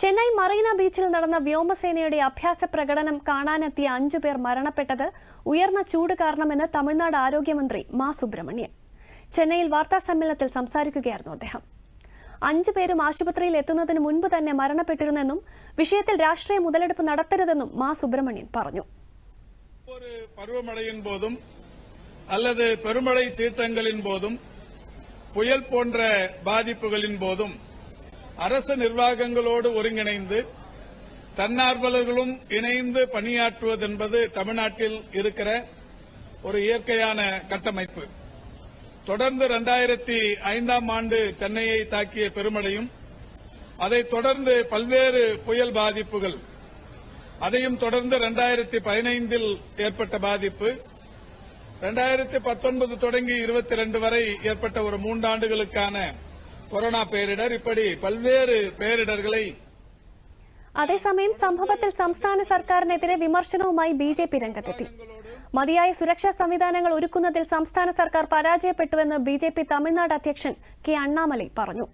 ചെന്നൈ മറീന ബീച്ചിൽ നടന്ന വ്യോമസേനയുടെ അഭ്യാസ പ്രകടനം കാണാനെത്തിയ അഞ്ചു പേർ മരണപ്പെട്ടത് ഉയർന്ന ചൂട് കാരണമെന്ന് തമിഴ്നാട് ആരോഗ്യമന്ത്രി മാ സുബ്രഹ്മണ്യൻ ചെന്നൈയിൽ വാർത്താ സമ്മേളനത്തിൽ സംസാരിക്കുകയായിരുന്നു അദ്ദേഹം അഞ്ചു പേരും ആശുപത്രിയിൽ എത്തുന്നതിന് മുൻപ് തന്നെ മരണപ്പെട്ടിരുന്നെന്നും വിഷയത്തിൽ രാഷ്ട്രീയ മുതലെടുപ്പ് നടത്തരുതെന്നും മാ സുബ്രഹ്മണ്യൻ പറഞ്ഞു ஒவ்வொரு பருவமழையின் போதும் அல்லது பெருமழை சீற்றங்களின் போதும் புயல் போன்ற பாதிப்புகளின் போதும் அரசு நிர்வாகங்களோடு ஒருங்கிணைந்து தன்னார்வலர்களும் இணைந்து பணியாற்றுவதென்பது தமிழ்நாட்டில் இருக்கிற ஒரு இயற்கையான கட்டமைப்பு. தொடர்ந்து இரண்டாயிரத்தி ஐந்தாம் ஆண்டு சென்னையை தாக்கிய பெருமழையும் அதைத் தொடர்ந்து பல்வேறு புயல் பாதிப்புகள் அதையும் தொடர்ந்து இரண்டாயிரத்தி பதினைந்தில் ஏற்பட்ட பாதிப்பு இரண்டாயிரத்தி பத்தொன்பது தொடங்கி இருபத்தி ரெண்டு வரை ஏற்பட்ட ஒரு மூன்றாண்டுகளுக்கான கொரோனா பேரிடர் இப்படி பல்வேறு பேரிடர்களை അതേസമയം സംഭവത്തിൽ സംസ്ഥാന സർക്കാരിനെതിരെ വിമർശനവുമായി ബി ജെ പി രംഗത്തെത്തി മതിയായ സുരക്ഷാ സംവിധാനങ്ങൾ ഒരുക്കുന്നതിൽ സംസ്ഥാന സർക്കാർ പരാജയപ്പെട്ടുവെന്ന് ബി ജെ പി തമിഴ്നാട് അധ്യക്ഷൻ കെ അണ്ണാമലൈ പറഞ്ഞു